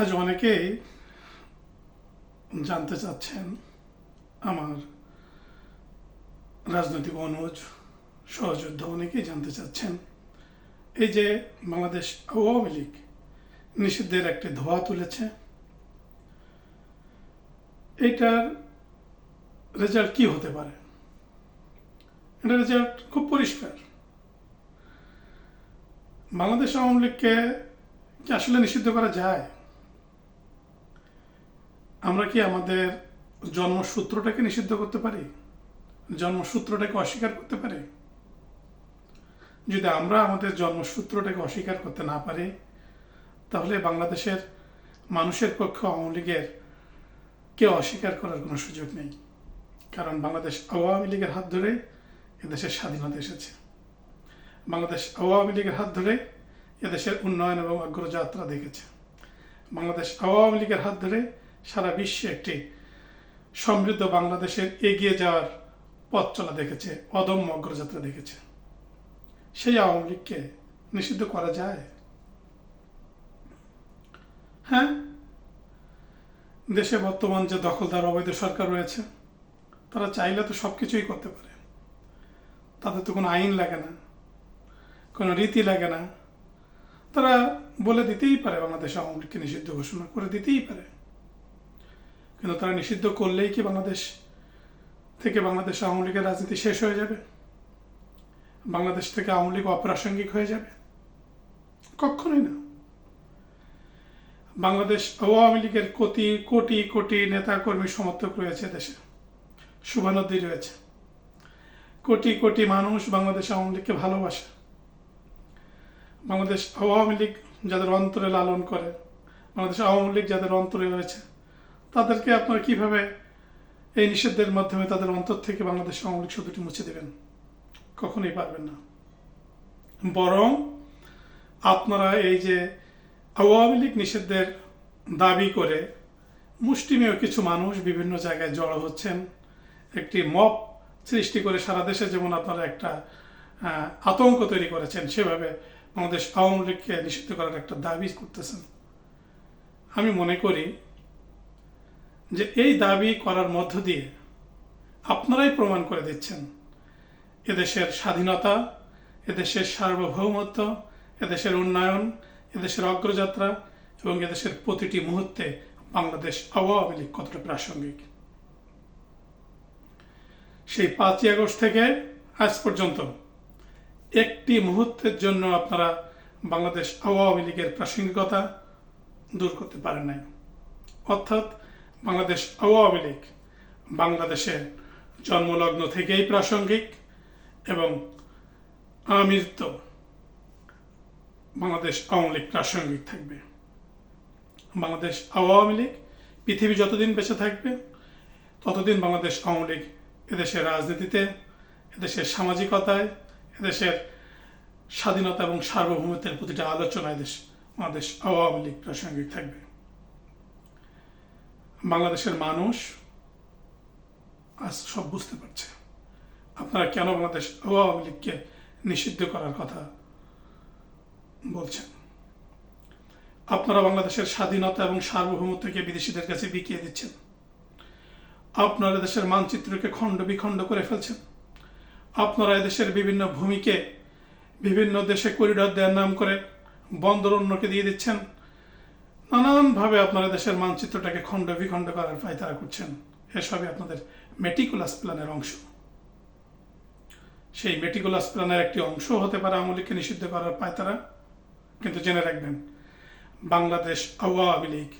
আজ অনেকেই জানতে চাচ্ছেন আমার রাজনৈতিক অনুজ, সহযোদ্ধা অনেকেই জানতে চাচ্ছেন, এই যে বাংলাদেশ আওয়ামী লীগ নিষিদ্ধের একটি ধোয়া তুলেছে, এটার রেজাল্ট কি হতে পারে? এটার রেজাল্ট খুব পরিষ্কার। বাংলাদেশ আওয়ামী লীগকে কি আসলে নিষিদ্ধ করা যায়? আমরা কি আমাদের জন্মসূত্রটাকে নিষিদ্ধ করতে পারি? জন্মসূত্রটাকে অস্বীকার করতে পারি? যদি আমরা আমাদের জন্মসূত্রটাকে অস্বীকার করতে না পারি, তাহলে বাংলাদেশের মানুষের পক্ষে আওয়ামী লীগের কেউ অস্বীকার করার কোনো সুযোগ নেই। কারণ বাংলাদেশ আওয়ামী লীগের হাত ধরে এদেশের স্বাধীনতা এসেছে। বাংলাদেশ আওয়ামী লীগের হাত ধরে এদেশের উন্নয়ন এবং অগ্রযাত্রা দেখেছে। বাংলাদেশ আওয়ামী লীগের হাত ধরে সারা বিশ্বে একটি সমৃদ্ধ বাংলাদেশের এগিয়ে যাওয়ার পথ চলা দেখেছে, অদম্য অগ্রযাত্রা দেখেছে। সেই আওয়ামী লীগকে নিষিদ্ধ করা যায়? হ্যাঁ? দেশে বর্তমান যে দখলদার অবৈধ সরকার রয়েছে, তারা চাইলে তো সব কিছুই করতে পারে। তাদের তো কোনো আইন লাগে না, কোনো রীতি লাগে না। তারা বলে দিতেই পারে বাংলাদেশ আওয়ামী লীগকে নিষিদ্ধ ঘোষণা করে দিতেই পারে। কিন্তু তারা নিষিদ্ধ করলেই কি বাংলাদেশ থেকে বাংলাদেশ আওয়ামী লীগের রাজনীতি শেষ হয়ে যাবে? বাংলাদেশ থেকে আওয়ামী লীগ অপ্রাসঙ্গিক হয়ে যাবে? কখনোই না। বাংলাদেশ আওয়ামী লীগের কোটি কোটি কোটি নেতা কর্মী সমর্থক রয়েছে দেশে। শুভানদী রয়েছে। কোটি কোটি মানুষ বাংলাদেশ আওয়ামী লীগকে ভালোবাসে। বাংলাদেশ আওয়ামী লীগ যাদের অন্তরে লালন করে, বাংলাদেশ আওয়ামী লীগ যাদের অন্তরে রয়েছে তাদেরকে আপনারা কীভাবে এই নিষেধের মাধ্যমে তাদের অন্তর থেকে বাংলাদেশ আওয়ামী লীগ শব্দটি মুছে দেবেন? কখনোই পারবেন না। বরং আপনারা এই যে আওয়ামী লীগ নিষেধের দাবি করে মুষ্টিমেয় কিছু মানুষ বিভিন্ন জায়গায় জড়ো হচ্ছেন, একটি মপ সৃষ্টি করে সারা দেশে যেমন আপনারা একটা আতঙ্ক তৈরি করেছেন, সেভাবে বাংলাদেশ আওয়ামী লীগকে নিষিদ্ধ করার একটা দাবি করতেছেন। আমি মনে করি যে এই দাবি করার মধ্য দিয়ে আপনারাই প্রমাণ করে দিচ্ছেন। এদেশের স্বাধীনতা, এদেশের সার্বভৌমত্ব, এদেশের উন্নয়ন, এদেশের অগ্রযাত্রা এবং এদেশের প্রতিটি মুহূর্তে বাংলাদেশ আওয়ামী লীগ কতটা প্রাসঙ্গিক। সেই পাঁচই আগস্ট থেকে আজ পর্যন্ত একটি মুহূর্তের জন্য আপনারা বাংলাদেশ আওয়ামী লীগের প্রাসঙ্গিকতা দূর করতে পারেন নাই। অর্থাৎ বাংলাদেশ আওয়ামী লীগ। বাংলাদেশের জন্মলগ্ন থেকেই প্রাসঙ্গিক এবং আমৃত্য বাংলাদেশ আওয়ামী লীগ প্রাসঙ্গিক থাকবে। বাংলাদেশ আওয়ামী লীগ পৃথিবী যতদিন বেঁচে থাকবে, ততদিন বাংলাদেশ আওয়ামী লীগ এদেশের রাজনীতিতে, এদেশের সামাজিকতায়, এদেশের স্বাধীনতা এবং সার্বভৌমত্বের প্রতিটা আলোচনায় দেশ বাংলাদেশ আওয়ামী লীগ প্রাসঙ্গিক থাকবে। বাংলাদেশের মানুষ আজ সব বুঝতে পারছে। আপনারা কেন বাংলাদেশ আওয়ামী লীগকে নিষিদ্ধ করার কথা বলছেন? আপনারা বাংলাদেশের স্বাধীনতা এবং সার্বভৌমত্বকে বিদেশিদের কাছে বিকিয়ে দিচ্ছেন। আপনারা দেশের মানচিত্রকে খণ্ড বিখণ্ড করে ফেলছেন। আপনারা এদেশের বিভিন্ন ভূমিকে বিভিন্ন দেশে করিডর দেওয়ার নাম করে বন্দর অন্যকে দিয়ে দিচ্ছেন। নানানভাবে আপনারা দেশের মানচিত্রটাকে খণ্ড বিখণ্ড করার পায়তারা করছেন। এসবই আপনাদের মেটিকুলাস প্ল্যানের অংশ। সেই মেটিকুলাস প্ল্যানের একটি অংশ হতে পারে আওয়ামী নিষিদ্ধ করার পায়তারা। কিন্তু জেনে রাখবেন, বাংলাদেশ আওয়ামী লীগ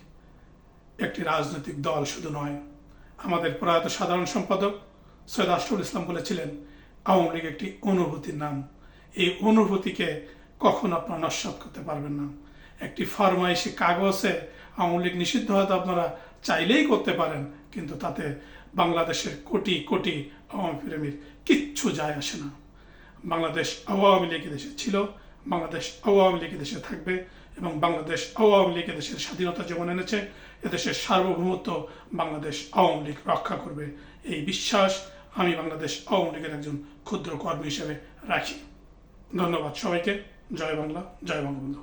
একটি রাজনৈতিক দল শুধু নয়। আমাদের প্রয়াত সাধারণ সম্পাদক সৈয়দ আশরুল ইসলাম বলেছিলেন, আওয়ামী লীগ একটি অনুভূতির নাম। এই অনুভূতিকে কখন আপনারা নস্বাত করতে পারবেন না। একটি ফরমাইশি কাগজে আওয়ামী লীগ নিষিদ্ধ হয়তো আপনারা চাইলেই করতে পারেন, কিন্তু তাতে বাংলাদেশের কোটি কোটি আওয়ামী প্রেমীর কিচ্ছু যায় আসে না। বাংলাদেশ আওয়ামী লীগ দেশে ছিল, বাংলাদেশ আওয়ামী লীগ দেশে থাকবে এবং বাংলাদেশ আওয়ামী লীগ দেশের স্বাধীনতা যেমন এনেছে, এদেশের সার্বভৌমত্ব বাংলাদেশ আওয়ামী লীগ রক্ষা করবে। এই বিশ্বাস আমি বাংলাদেশ আওয়ামী লীগের একজন ক্ষুদ্র কর্মী হিসেবে রাখি। ধন্যবাদ সবাইকে। জয় বাংলা, জয় বঙ্গবন্ধু।